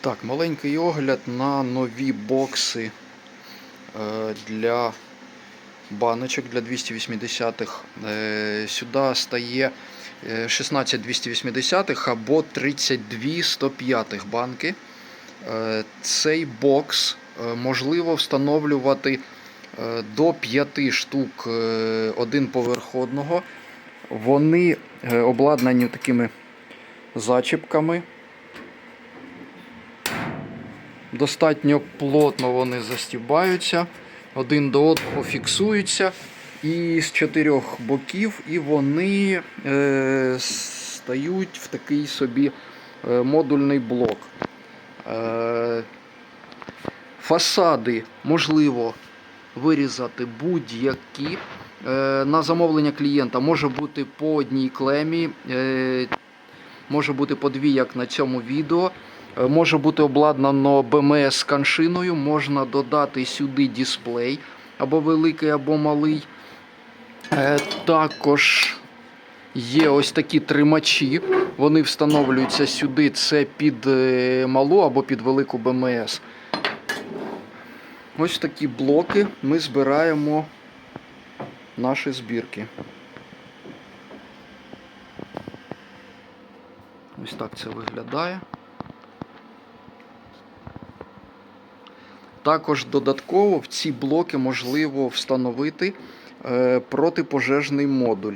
Так, маленький огляд на нові бокси е, для баночок для 280-х. Е, Сюди стає е, 16 280-х або 32 105 банки. Е, Цей бокс е, можливо встановлювати е, до 5 штук е, один поверх одного. Вони е, обладнані такими зачіпками. Достатньо плотно вони застібаються, один до одного фіксуються і з чотирьох боків, і вони е, стають в такий собі е, модульний блок. Е, фасади можливо вирізати будь-які. Е, на замовлення клієнта може бути по одній клемі, е, може бути по дві, як на цьому відео. Може бути обладнано БМС каншиною, можна додати сюди дисплей або великий, або малий. Е, Також є ось такі тримачі. Вони встановлюються сюди. Це під е, малу або під велику БМС. Ось такі блоки ми збираємо наші збірки. Ось так це виглядає. Також додатково в ці блоки можливо встановити е, протипожежний модуль.